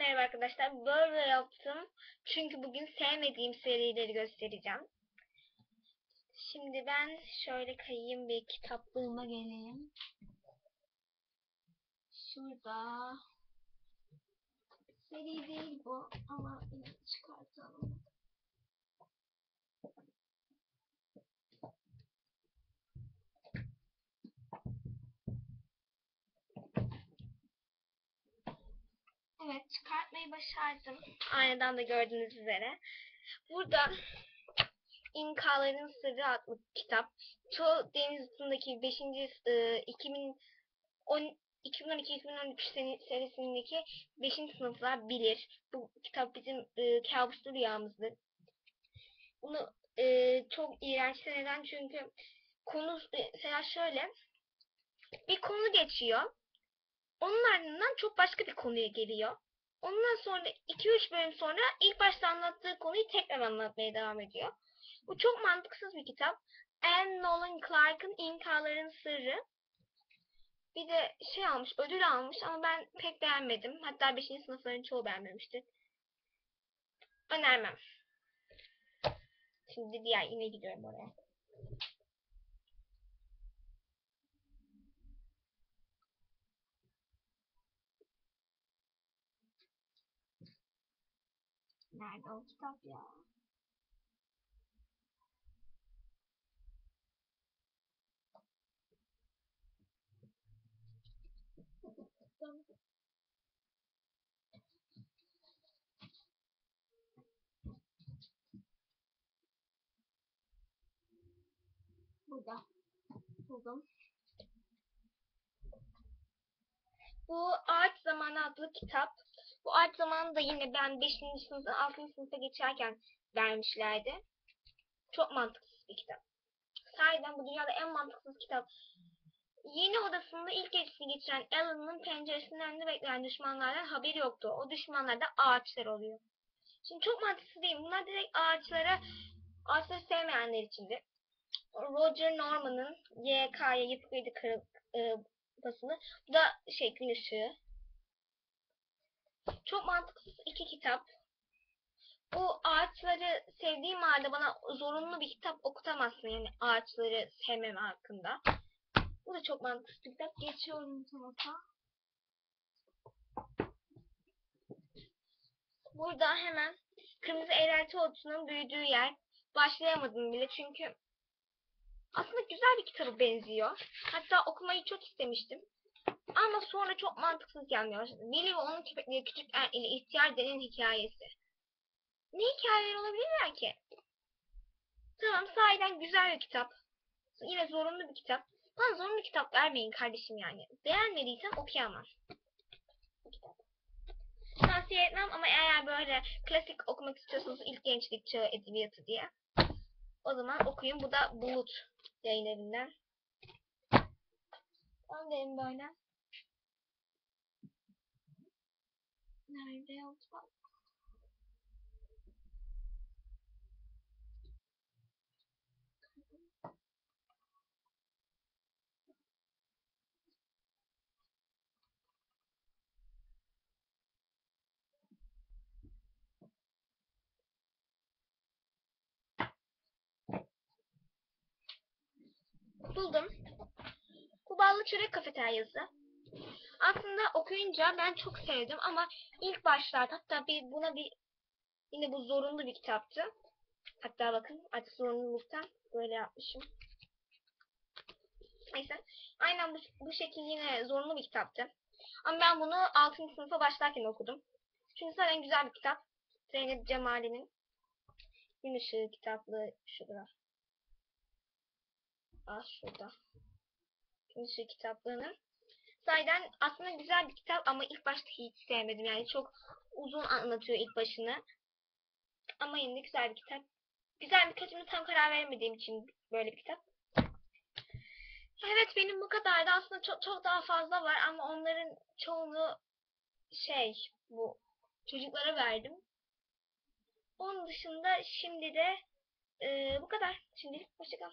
Merhaba arkadaşlar. Böyle yaptım. Çünkü bugün sevmediğim serileri göstereceğim. Şimdi ben şöyle kayayım bir kitaplığıma geleyim. Şurada. Seri değil bu ama çıkartalım. Çıkartmayı başardım. Aynadan da gördüğünüz üzere. Burada İnkaların Sırrı adlı kitap. Çoğu deniz üstündeki 5. E, 2010 2012-2013 sene- serisindeki 5. sınıflar bilir. Bu kitap bizim e, kabuslu rüyamızdır. Bunu e, çok iğrenç neden çünkü konu e, mesela şöyle bir konu geçiyor. Onun ardından çok başka bir konuya geliyor. Ondan sonra 2-3 bölüm sonra ilk başta anlattığı konuyu tekrar anlatmaya devam ediyor. Bu çok mantıksız bir kitap. Anne Nolan Clark'ın İnkaların Sırrı. Bir de şey almış, ödül almış ama ben pek beğenmedim. Hatta 5. sınıfların çoğu beğenmemişti. Önermem. Şimdi diğer yine gidiyorum oraya. Nerede o kitap ya? Burada. Buldum. Bu Ağaç Zamanı adlı kitap. Bu Ağaç Zamanı da yine ben 5. sınıftan 6. sınıfa geçerken vermişlerdi. Çok mantıksız bir kitap. Sahiden bu dünyada en mantıksız kitap. Yeni odasında ilk gecesini geçiren Alan'ın penceresinin önünde bekleyen düşmanlardan haberi yoktu. O düşmanlar da ağaçlar oluyor. Şimdi çok mantıksız değil. Bunlar direkt ağaçlara, ağaçları sevmeyenler içindi. Roger Norman'ın YK'ya yıpık yedi kırık e, basını. Bu da şey gün ışığı. Çok mantıksız iki kitap. Bu ağaçları sevdiğim halde bana zorunlu bir kitap okutamazsın yani ağaçları sevmem hakkında. Bu da çok mantıksız bir kitap. Geçiyorum tarafa. Burada hemen kırmızı eğrelti otunun büyüdüğü yer. Başlayamadım bile çünkü aslında güzel bir kitaba benziyor. Hatta okumayı çok istemiştim. Ama sonra çok mantıksız başladı. Willy ve onun köpekleri küçük er ile ihtiyar denin hikayesi. Ne hikayeler olabilirler ki? Tamam sahiden güzel bir kitap. Yine zorunlu bir kitap. Bana zorunlu kitap vermeyin kardeşim yani. Beğenmediysen okuyamam. Tavsiye etmem ama eğer böyle klasik okumak istiyorsanız ilk gençlik çağı edebiyatı diye. O zaman okuyun. Bu da Bulut yayın. Ben derim böyle. Nerede yoksa? Buldum. Bu ballı çörek kafeteryası. Aslında okuyunca ben çok sevdim ama ilk başlarda hatta bir buna bir yine bu zorunlu bir kitaptı. Hatta bakın artık zorunluluktan böyle yapmışım. Neyse. Aynen bu, bu şekil yine zorunlu bir kitaptı. Ama ben bunu 6. sınıfa başlarken okudum. Çünkü zaten güzel bir kitap. Zeynep Cemali'nin Gün Işığı kitaplığı şurada. Az şurada. Gün Işığı kitaplığını. Sahiden aslında güzel bir kitap ama ilk başta hiç sevmedim. Yani çok uzun anlatıyor ilk başını. Ama yine de güzel bir kitap. Güzel mi kötü tam karar veremediğim için böyle bir kitap. Evet benim bu kadardı. Aslında çok, çok daha fazla var ama onların çoğunu şey bu çocuklara verdim. Onun dışında şimdi de e, bu kadar. Şimdilik hoşçakal.